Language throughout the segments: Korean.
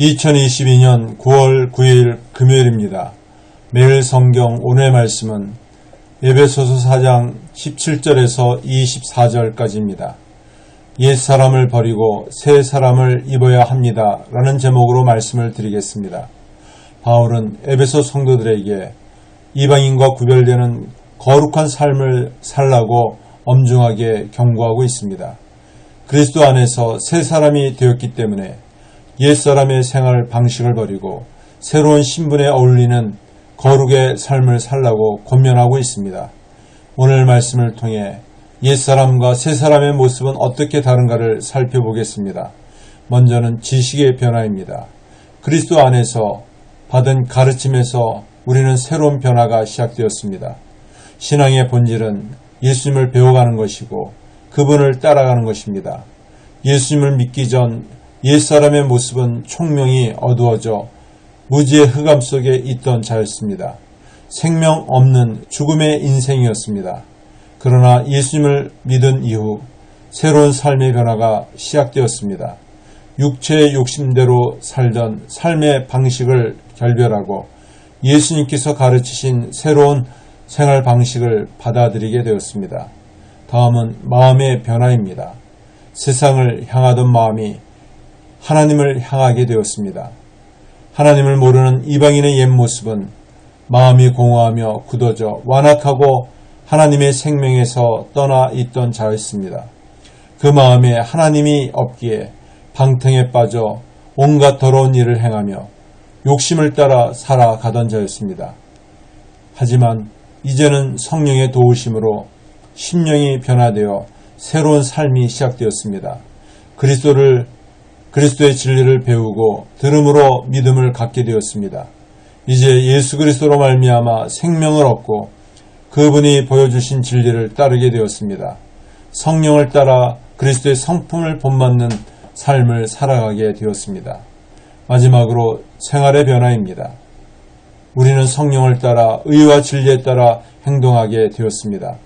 (2022년 9월 9일) 금요일입니다. 매일 성경 오늘의 말씀은 예배소서 4장 17절에서 24절까지입니다. 옛 사람을 버리고 새 사람을 입어야 합니다. 라는 제목으로 말씀을 드리겠습니다. 바울은 에베소 성도들에게 이방인과 구별되는 거룩한 삶을 살라고 엄중하게 경고하고 있습니다. 그리스도 안에서 새 사람이 되었기 때문에 옛 사람의 생활 방식을 버리고 새로운 신분에 어울리는 거룩의 삶을 살라고 권면하고 있습니다. 오늘 말씀을 통해 옛사람과 새사람의 모습은 어떻게 다른가를 살펴보겠습니다. 먼저는 지식의 변화입니다. 그리스도 안에서 받은 가르침에서 우리는 새로운 변화가 시작되었습니다. 신앙의 본질은 예수님을 배워가는 것이고 그분을 따라가는 것입니다. 예수님을 믿기 전 옛사람의 모습은 총명이 어두워져 무지의 흑암 속에 있던 자였습니다. 생명 없는 죽음의 인생이었습니다. 그러나 예수님을 믿은 이후 새로운 삶의 변화가 시작되었습니다. 육체의 욕심대로 살던 삶의 방식을 결별하고 예수님께서 가르치신 새로운 생활 방식을 받아들이게 되었습니다. 다음은 마음의 변화입니다. 세상을 향하던 마음이 하나님을 향하게 되었습니다. 하나님을 모르는 이방인의 옛 모습은 마음이 공허하며 굳어져 완악하고 하나님의 생명에서 떠나 있던 자였습니다. 그 마음에 하나님이 없기에 방탕에 빠져 온갖 더러운 일을 행하며 욕심을 따라 살아가던 자였습니다. 하지만 이제는 성령의 도우심으로 심령이 변화되어 새로운 삶이 시작되었습니다. 그리스도를 그리스도의 진리를 배우고 들음으로 믿음을 갖게 되었습니다. 이제 예수 그리스도로 말미암아 생명을 얻고 그분이 보여주신 진리를 따르게 되었습니다. 성령을 따라 그리스도의 성품을 본받는 삶을 살아가게 되었습니다. 마지막으로 생활의 변화입니다. 우리는 성령을 따라 의와 진리에 따라 행동하게 되었습니다.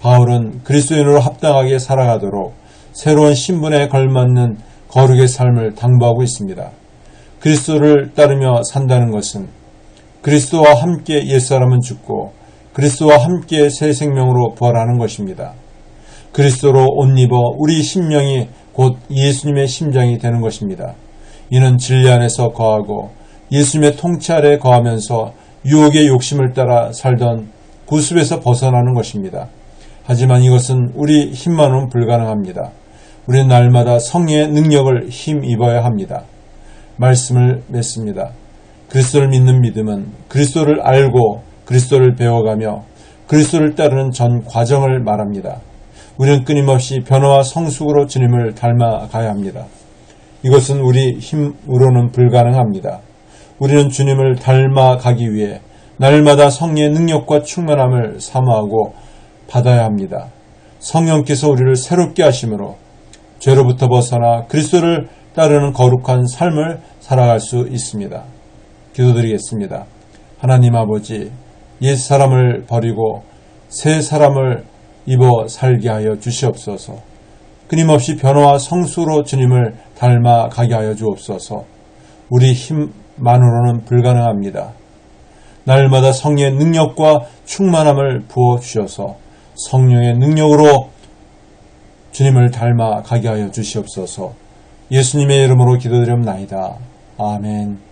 바울은 그리스도인으로 합당하게 살아가도록 새로운 신분에 걸맞는 거룩의 삶을 당부하고 있습니다. 그리스도를 따르며 산다는 것은 그리스도와 함께 옛사람은 죽고 그리스도와 함께 새 생명으로 부활하는 것입니다. 그리스도로 옷 입어 우리 심령이 곧 예수님의 심장이 되는 것입니다. 이는 진리 안에서 거하고 예수님의 통치 아래 거하면서 유혹의 욕심을 따라 살던 구습에서 벗어나는 것입니다. 하지만 이것은 우리 힘만은 불가능합니다. 우리는 날마다 성령의 능력을 힘입어야 합니다. 말씀을 맺습니다. 그리스도를 믿는 믿음은 그리스도를 알고 그리스도를 배워가며 그리스도를 따르는 전 과정을 말합니다. 우리는 끊임없이 변화와 성숙으로 주님을 닮아가야 합니다. 이것은 우리 힘으로는 불가능합니다. 우리는 주님을 닮아가기 위해 날마다 성령의 능력과 충만함을 사모하고 받아야 합니다. 성령께서 우리를 새롭게 하심으로 죄로부터 벗어나 그리스도를 따르는 거룩한 삶을 살아갈 수 있습니다. 기도드리겠습니다. 하나님 아버지, 옛 사람을 버리고 새 사람을 입어 살게 하여 주시옵소서. 끊임없이 변화와 성수로 주님을 닮아 가게 하여 주옵소서. 우리 힘만으로는 불가능합니다. 날마다 성령의 능력과 충만함을 부어 주셔서 성령의 능력으로 주님을 닮아 가게 하여 주시옵소서 예수님의 이름으로 기도드립나이다. 아멘.